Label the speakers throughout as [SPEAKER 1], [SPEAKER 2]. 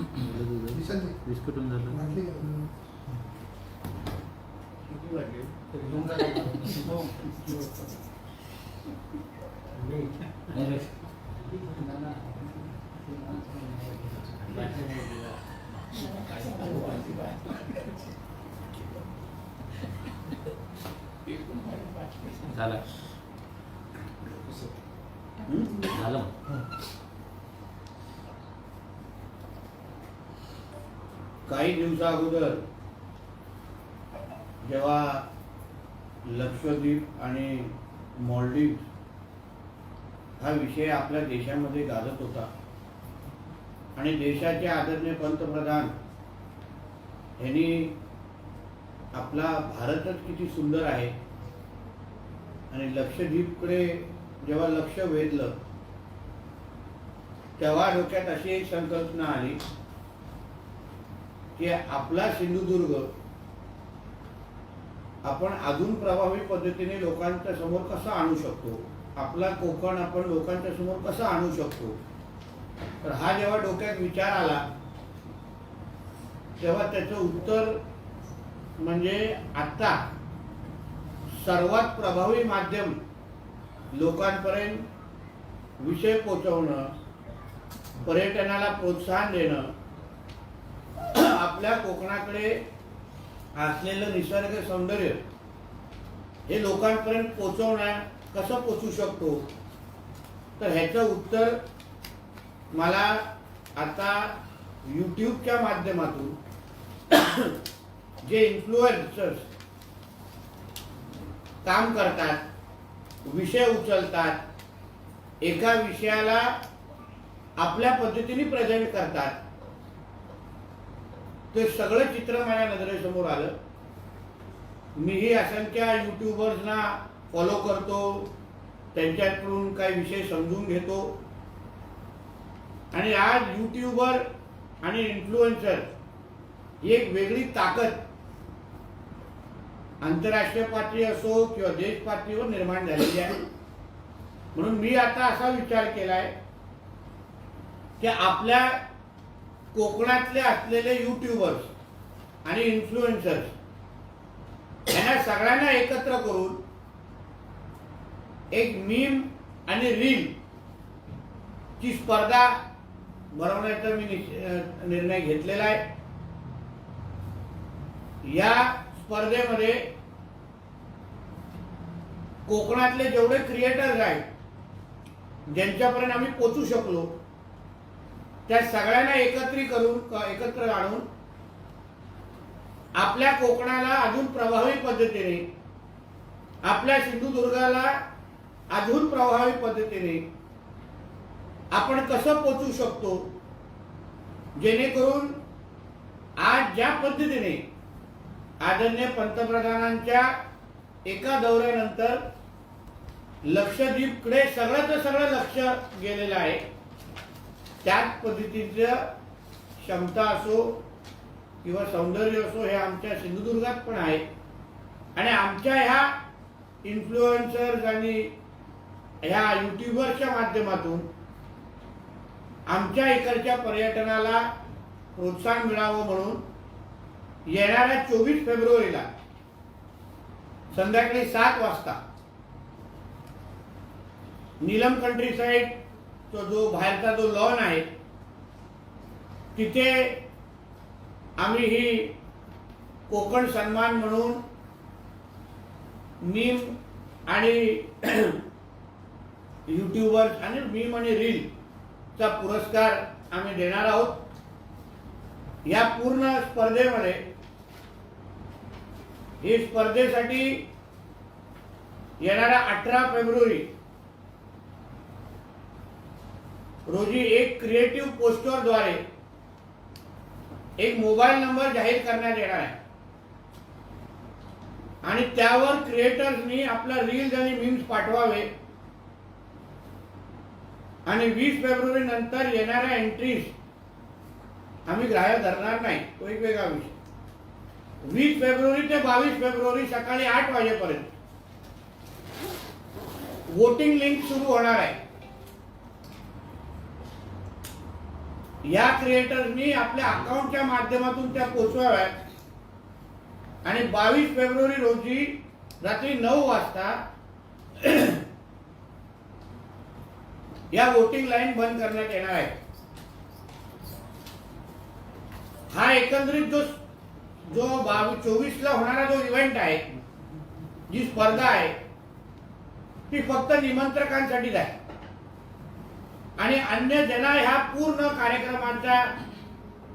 [SPEAKER 1] झालं?
[SPEAKER 2] हं.
[SPEAKER 1] बिस्कुटून झालं झालं झालं
[SPEAKER 3] काही दिवसा अगोदर जेव्हा लक्षद्वीप आणि मॉलडीव हा विषय आपल्या देशामध्ये गाजत होता आणि देशाचे आदरणीय पंतप्रधान यांनी आपला भारतच किती सुंदर आहे आणि लक्षद्वीपकडे जेव्हा लक्ष वेधलं तेव्हा डोक्यात अशी एक संकल्पना आली की आपला सिंधुदुर्ग आपण अजून प्रभावी पद्धतीने लोकांच्या समोर कसा आणू शकतो? आपला कोकण आपण लोकांच्या समोर कसा आणू शकतो? तर हा जेव्हा डोक्यात विचार आला तेव्हा त्याचं उत्तर म्हणजे आता सर्वात प्रभावी माध्यम लोकांपर्यंत विषय पोचवणं पर्यटनाला प्रोत्साहन देणं आपल्या कोकणाकडे असलेलं निसर्ग सौंदर्य हे लोकांपर्यंत पोचवणार कसं पोचू शकतो? तर ह्याचं उत्तर मला आता यूट्यूबच्या माध्यमातून जे इन्फ्लुएन्सर्स काम करतात विषय उचलतात एका विषयाला आपल्या पद्धतीने प्रेझेंट करतात ते सगळं चित्र माझ्या नजरेसमोर आलं. मीही असंख्य युट्यूबर्सना फॉलो करतो. त्यांच्याकडून काही विषय समजून घेतो. आणि आज युट्यूबर आणि इन्फ्लुएन्सर ही एक वेगळी ताकद आंतरराष्ट्रीय पातळी असो किंवा देश पातळीवर निर्माण झालेली आहे. म्हणून मी आता असा विचार केलाय की आपल्या कोकणातले असलेले युट्यूबर्स आणि इन्फ्लुएन्सर्स यांना सगळ्यांना एकत्र करून एक मीम आणि रील ची स्पर्धा भरवण्याचा मी निर्णय घेतलेला आहे. या स्पर्धेमध्ये कोकणातले जेवढे क्रिएटर्स आहेत ज्यांच्यापर्यंत आम्ही पोचू शकलो त्या सगळ्यांना एकत्री करून एकत्र आणून आपल्या कोकणाला अजून प्रभावी पद्धतीने आपल्या सिंधुदुर्गाला अजून प्रभावी पद्धतीने आपण कसं पोचू शकतो? जेणेकरून आज ज्या पद्धतीने आदरणीय पंतप्रधानांच्या एका दौऱ्यानंतर लक्षद्वीपकडे सगळंच सगळं लक्ष गेलेलं आहे. त्याच पद्धतीचं क्षमता असो किंवा सौंदर्य असो हे आमच्या सिंधुदुर्गात पण आहे. आणि आमच्या ह्या इन्फ्लुएन्सर्स आणि ह्या युट्यूबरच्या माध्यमातून आमच्या इकडच्या पर्यटनाला प्रोत्साहन मिळावं म्हणून येणाऱ्या चोवीस फेब्रुवारीला संध्याकाळी सात वाजता नीलम कंट्री साईड तो जो बाहेरचा जो लॉन आहे तिथे आम्ही ही कोकण सन्मान म्हणून मीम आणि युट्यूबर आणि मीम आणि रील चा पुरस्कार आम्ही देणार आहोत. या पूर्ण स्पर्धेमध्ये ही स्पर्धेसाठी येणाऱ्या अठरा फेब्रुवारी रोजी एक क्रिएटिव्ह पोस्टरद्वारे एक मोबाईल नंबर जाहीर करण्यात येणार आहे. आणि त्यावर क्रिएटर्सनी आपला रील्स आणि मीम्स पाठवावे. आणि वीस फेब्रुवारी नंतर येणाऱ्या एंट्रीज आम्ही ग्राह्य धरणार नाही. तो एक वेगळा विषय. वीस फेब्रुवारी ते बावीस फेब्रुवारी सकाळी आठ वाजेपर्यंत. वोटिंग लिंक सुरू होणार आहे. या क्रिएटर्सनी आपल्या अकाउंटच्या माध्यमातून त्या पोचवाव्यात. आणि बावीस फेब्रुवारी रोजी रात्री नऊ वाजता या वोटिंग लाईन बंद करण्यात येणार आहे. हा एकंदरीत जो जो बावीस चोवीस ला होणारा जो इव्हेंट आहे जी स्पर्धा आहे ती फक्त निमंत्रकांसाठीच आहे. आणि अन्य ज्यांना ह्या पूर्ण कार्यक्रमाचा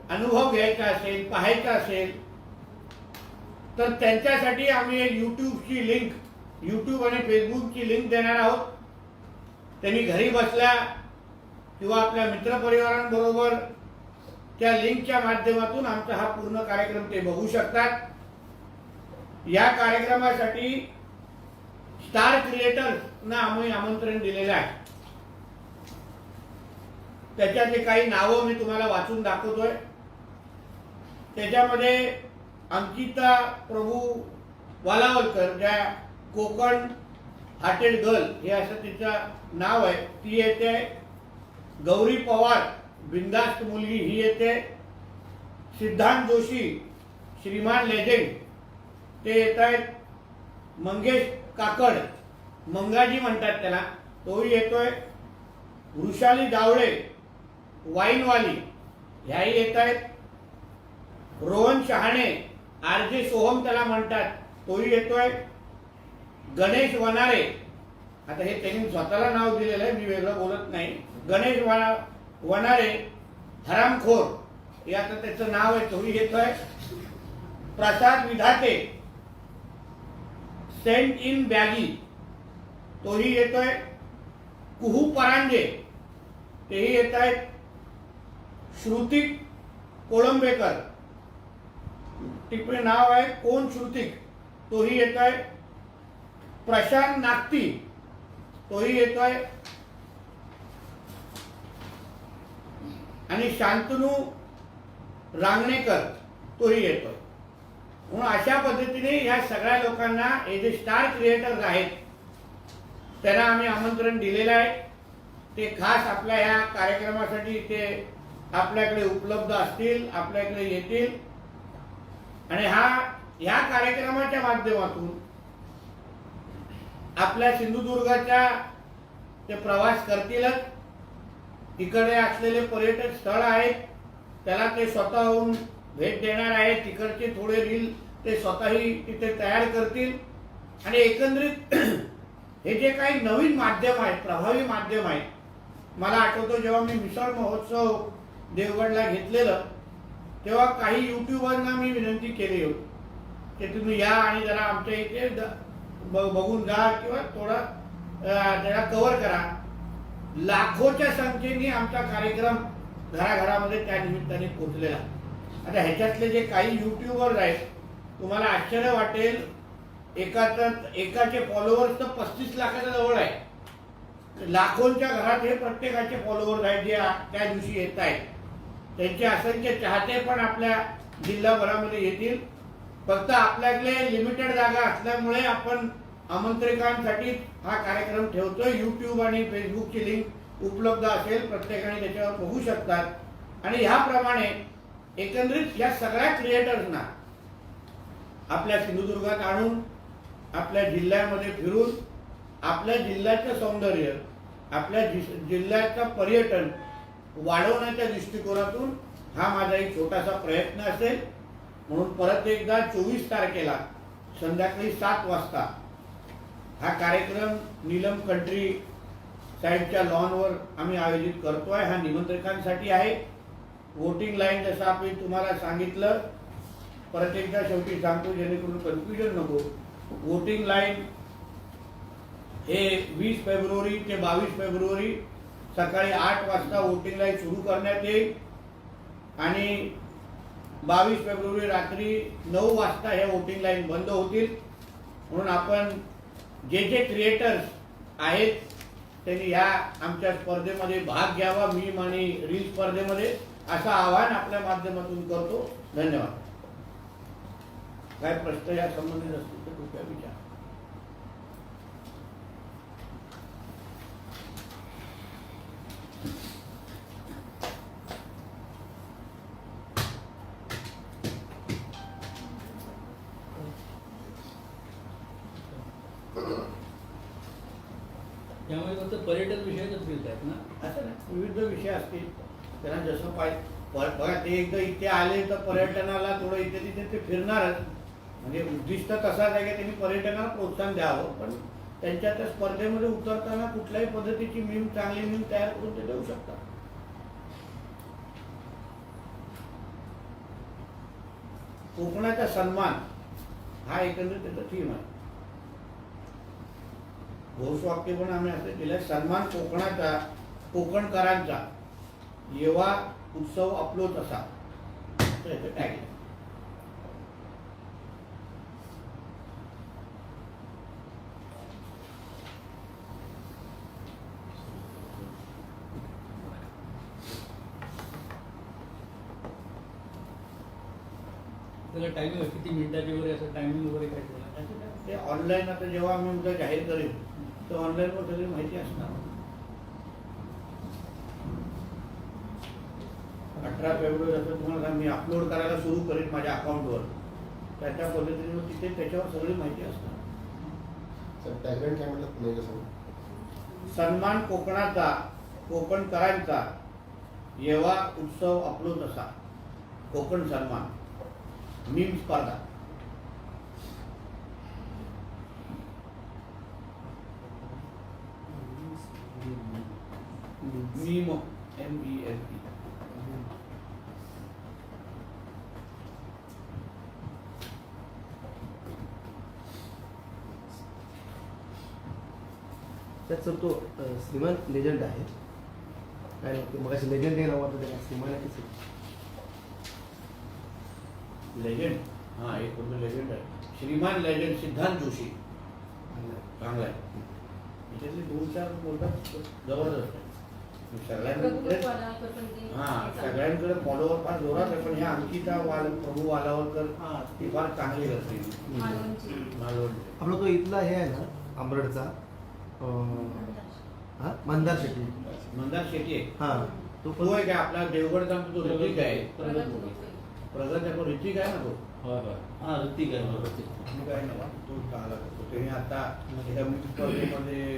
[SPEAKER 3] अनुभव घ्यायचा असेल पाहायचा असेल तर त्यांच्यासाठी आम्ही एक युट्यूबची लिंक युट्यूब आणि फेसबुकची लिंक देणार आहोत. त्यांनी घरी बसल्या किंवा आपल्या मित्रपरिवारांबरोबर त्या लिंकच्या माध्यमातून आमचा हा पूर्ण कार्यक्रम ते बघू शकतात. या कार्यक्रमासाठी स्टार क्रिएटर्सना आम्ही आमंत्रण दिलेलं आहे. त्याच्यातले काही नावं मी तुम्हाला वाचून दाखवतोय. त्याच्यामध्ये अंकिता प्रभू वालावलकर ज्या कोकण हार्टेड गर्ल हे असं तिचं नाव आहे ती येते. गौरी पवार बिंदास्त मुलगी ही येते. सिद्धांत जोशी श्रीमान लेजेंड ते येत आहेत. मंगेश काकड मंगाजी म्हणतात त्याला तोही येतोय. वृषाली दावळे वाईनवाली. ह्याही येत आहेत रोहन शहाणे आर जे सोहम त्याला म्हणतात. तोही येतोय. गणेश वनारे. आता हे त्यांनी स्वतःला नाव दिलेलं आहे मी वेगळं बोलत नाही. गणेश वना वनारे हरामखोर. हे आता त्याचं नाव आहे तोही येतोय. Prasad Vidhate. Saint in baggy. तोही येतोय. कुहू परांजे. तेही येत आहेत श्रुतिक कोळंबेकर. टिपणे नाव आहे. कोण श्रुतिक तोही येत आहे प्रशांत नागती. तोही येतोय. आणि शांतनू रांगणेकर. तोही येतोय. म्हणून अशा पद्धतीने या सगळ्या लोकांना हे जे स्टार क्रिएटर्स आहेत त्यांना आम्ही आमंत्रण दिलेलं आहे. ते खास आपल्या ह्या कार्यक्रमासाठी ते आपल्याकडे उपलब्ध असतील आपल्याकडे येतील. आणि हा ह्या कार्यक्रमाच्या माध्यमातून आपल्या सिंधुदुर्गाच्या ते प्रवास करतीलच तिकडे असलेले पर्यटक स्थळ आहेत त्याला ते स्वतःहून भेट देणार आहेत तिकडचे थोडे रील ते स्वतःही तिथे तयार करतील. आणि एकंदरीत हे जे काही नवीन माध्यम आहेत प्रभावी माध्यम आहेत मला आठवतं जेव्हा मी मिसळ महोत्सव देवगडला घेतलेलं तेव्हा काही युट्यूबरना मी विनंती केली होती की तुम्ही या आणि जरा आमच्या इथे द- ब- बघून जा किंवा थोडं त्याला कव्हर करा. लाखोच्या संख्येने आमचा कार्यक्रम घराघरामध्ये त्या निमित्ताने पोचलेला आता ह्याच्यातले जे काही युट्यूबर आहेत तुम्हाला आश्चर्य वाटेल एकाचं एकाचे फॉलोअर्स तर पस्तीस लाखाच्या जवळ आहे लाखोंच्या घरात हे प्रत्येकाचे फॉलोअर्स आहेत जे त्या दिवशी येत आहेत. त्यांचे असंख्य चाहते पण आपल्या जिल्हाभरामध्ये येतील. फक्त आपल्याकडे लिमिटेड जागा असल्यामुळे आपण आमंत्रिकांसाठी हा कार्यक्रम ठेवतोय. युट्यूब आणि फेसबुकची लिंक उपलब्ध असेल प्रत्येकाने त्याच्यावर बघू शकतात. आणि ह्याप्रमाणे एकंदरीत या सगळ्या क्रिएटर्सना आपल्या सिंधुदुर्गात आणून आपल्या जिल्ह्यामध्ये फिरून आपल्या जिल्ह्याचं सौंदर्य आपल्या जि- जिल्ह्याचं पर्यटन वाढवण्याच्या दृष्टिकोनातून हा माझा एक छोटासा प्रयत्न असेल. म्हणून परत एकदा चोवीस तारखेला संध्याकाळी सात वाजता हा कार्यक्रम नीलम कंट्री साईडच्या लॉनवर आम्ही आयोजित करतोय. हा निमंत्रकांसाठी आहे. वोटिंग लाईन जसं आम्ही तुम्हाला सांगितलं परत एकदा शेवटी सांगतो जेणेकरून कन्फ्युजन नको. वोटिंग लाईन हे वीस फेब्रुवारी ते बावीस फेब्रुवारी सकाळी आठ वाजता वोटिंग लाईन सुरू करण्यात येईल. आणि बावीस फेब्रुवारी रात्री नऊ वाजता हे वोटिंग लाईन बंद होतील. म्हणून आपण जे जे क्रिएटर्स आहेत त्यांनी या आमच्या स्पर्धेमध्ये भाग घ्यावा मीम आणि रील स्पर्धेमध्ये. असं आवाहन आपल्या माध्यमातून करतो. धन्यवाद. काय प्रश्न या संबंधित असतील तर कृपया विचार.
[SPEAKER 1] त्यामुळे फक्त पर्यटन विषयातच फिरत आहेत ना?
[SPEAKER 3] असं नाही. विविध विषय असतील. त्यांना जसं पाहिजे बघा ते एकदा इथे आले तर पर्यटनाला थोडं इथे तिथे ते फिरणारच. म्हणजे उद्दिष्ट तसाच आहे की त्यांनी पर्यटनाला प्रोत्साहन द्यावं. पण त्यांच्या त्या स्पर्धेमध्ये उतरताना कुठल्याही पद्धतीची मीम चांगली मीम तयार करून ते देऊ शकतात. कोकणाचा सन्मान हा एकंदरीत त्याचा थीम आहे. घोषवाक्य पण आम्ही असं केलं सन्मान कोकणाचा कोकणकरांचा. येवा उत्सव आपलो तसा
[SPEAKER 1] त्याला टायमिंग किती मिनिटाची वगैरे असं टायमिंग वगैरे काय?
[SPEAKER 3] ते ऑनलाईन आता जेव्हा आम्ही उद्या जाहीर करेल तर ऑनलाईनवर सगळी माहिती असणार. अठरा फेब्रुवारी असं तुम्हाला मी अपलोड करायला सुरू करेन माझ्या अकाउंटवर त्याच्या पद्धतीने तिथे त्याच्यावर सगळी माहिती असणार. सन्मान कोकणाचा कोकणकरांचा येवा उत्सव आपलो तसा कोकण सन्मान मीम स्पर्धा. Meme M E M E
[SPEAKER 2] त्यात सर तो श्रीमान लेजंड आहे. आणि मग लेजंड हे नाव होतं त्याला श्रीमान आहे की
[SPEAKER 3] लेजंड हा एक कोणतं लेजंड आहे. श्रीमान लेजंड सिद्धांत जोशी. चांगला आहे. त्याच्यातले दोन चार बोलतात. जबरदस्त. आहे सगळ्यांकडे हा सगळ्यांकडे फॉलोवर फार जोरात आहे पण ह्या अंकिता वाल प्रभू वालावरकर हा. ती फार चांगली मालवण
[SPEAKER 2] आपला तो इथला हे आहे ना आंबरडचा अ, हा? मंदार शेट्टी.
[SPEAKER 3] मंदार शेट्टी आहे.
[SPEAKER 2] हा. तो
[SPEAKER 3] तो आहे काय आपला देवगडचा तो ऋतिक आहे. प्रगत आहे तो ऋतिक आहे ना तो?
[SPEAKER 1] हां ऋतिक आहे बरोबर.
[SPEAKER 3] ऋतिक आहे ना तो चांगला करतो त्याने आता एका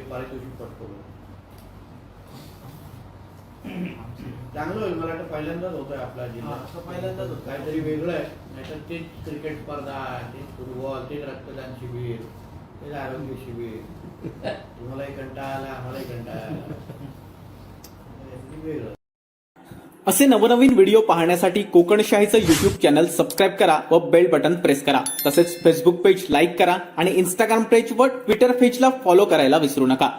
[SPEAKER 3] पारितोषिक पटकवलं. चांगलं होईल मला वाटतं पहिल्यांदाच होत आहे आपला जिल्हा.
[SPEAKER 2] असं पहिल्यांदाच होतंय.
[SPEAKER 3] काहीतरी वेगळं आहे. नाहीतर तेच क्रिकेट स्पर्धा तेच फुटबॉल तेच रक्तदान शिबिर तेच आरोग्य शिबिर. तुम्हालाही कंटाळा आला आम्हालाही कंटाळा आला. वेगळं.
[SPEAKER 4] असे नवनवीन व्हिडिओ पाहण्यासाठी कोकणशाहीचं युट्यूब चॅनल सबस्क्राईब करा व बेल बटन प्रेस करा. तसेच फेसबुक पेज लाईक करा आणि इंस्टाग्राम पेज व ट्विटर पेजला फॉलो करायला विसरू नका.